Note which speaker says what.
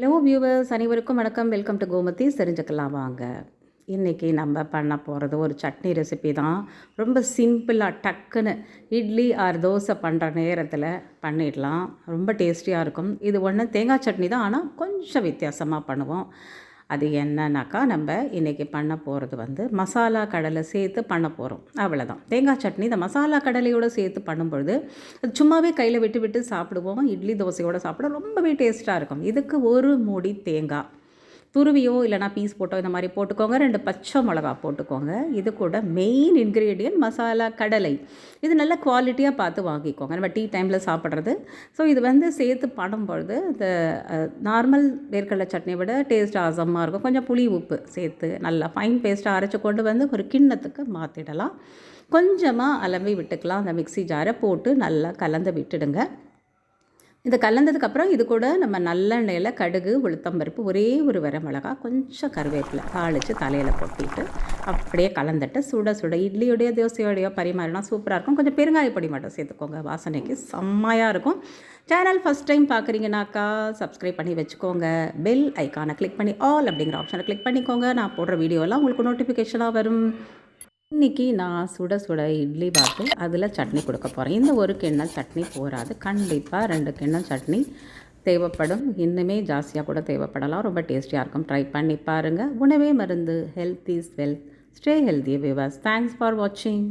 Speaker 1: Hello viewers அனைவருக்கும் வணக்கம். Welcome to Gomathi தெரிஞ்சுக்கலாம் வாங்க. இன்றைக்கி நம்ம பண்ண போகிறது ஒரு சட்னி ரெசிபி தான். ரொம்ப சிம்பிளாக டக்குன்னு இட்லி ஆர் தோசை பண்ணுற நேரத்தில் பண்ணிடலாம். ரொம்ப டேஸ்டியாக இருக்கும். இது ஒன்று தேங்காய் சட்னி தான். ஆனால் கொஞ்சம் வித்தியாசமாக பண்ணுவோம். அது என்னன்னாக்கா நம்ம இன்றைக்கி பண்ண போகிறது வந்து மசாலா கடலை சேர்த்து பண்ண போகிறோம் அவ்வளோதான் தேங்காய் சட்னி இந்த மசாலா கடலையோடு சேர்த்து பண்ணும்பொழுது அது சும்மாவே கையில் விட்டு விட்டு சாப்பிடுவோம். இட்லி தோசையோடு சாப்பிட ரொம்பவே டேஸ்ட்டாக இருக்கும். இதுக்கு ஒரு மூடி தேங்காய். துருவியோ இல்லைனா பீஸ் போட்டோ இந்த மாதிரி போட்டுக்கோங்க. ரெண்டு பச்சை மிளகா போட்டுக்கோங்க. இது கூட மெயின் இன்க்ரீடியன்ட் மசாலா கடலை. இது நல்ல குவாலிட்டியாக பார்த்து வாங்கிக்கோங்க. நம்ம டீ டைமில் சாப்பிட்றது. ஸோ இது வந்து சேர்த்து பண்ணும்பொழுது இந்த நார்மல் வேர்க்கடலை சட்னியை விட டேஸ்ட் ஆசமாக இருக்கும். கொஞ்சம் புளி உப்பு சேர்த்து நல்லா ஃபைன் பேஸ்ட்டாக அரைச்சி கொண்டு வந்து ஒரு கிண்ணத்துக்கு மாற்றிடலாம் கொஞ்சமாக அலம்பி விட்டுக்கலாம். அந்த மிக்சி ஜாரை போட்டு நல்லா கலந்து விட்டுடுங்க. இது கலந்ததுக்கப்புறம் இது கூட நம்ம நல்லெண்ணெயில் கடுகு உளுத்தம்பருப்பு ஒரே ஒரு வர மிளகா கொஞ்சம் கருவேப்பிலை தாளித்து தலையில் கொட்டிட்டு அப்படியே கலந்துட்டு சுட சுட இட்லியோடையோ தோசையோடைய பரிமாறினா சூப்பராக இருக்கும். கொஞ்சம் பெருங்காய பொடி மட்டும் சேர்த்துக்கோங்க. வாசனைக்கு செம்மையாக இருக்கும். சேனல் ஃபஸ்ட் டைம் பார்க்குறீங்கனாக்கா சப்ஸ்கிரைப் பண்ணி வச்சுக்கோங்க. பெல் ஐக்கானை கிளிக் பண்ணி ஆல் அப்படிங்கிற ஆப்ஷனை கிளிக் பண்ணிக்கோங்க. நான் போடுற வீடியோலாம் உங்களுக்கு நோட்டிஃபிகேஷனாக வரும். இன்றைக்கி நான் சுட சுட இட்லி பார்த்து அதில் சட்னி கொடுக்க போகிறேன் இந்த ஒரு கிண்ணம் சட்னி போகாது கண்டிப்பாக ரெண்டு கிண்ணம் சட்னி தேவைப்படும். இன்னுமே ஜாஸ்தியாக கூட தேவைப்படலாம். ரொம்ப டேஸ்டியாக இருக்கும். ட்ரை பண்ணி பாருங்கள் உணவே மருந்து. Health is wealth stay healthy Vilas thanks for வாட்சிங்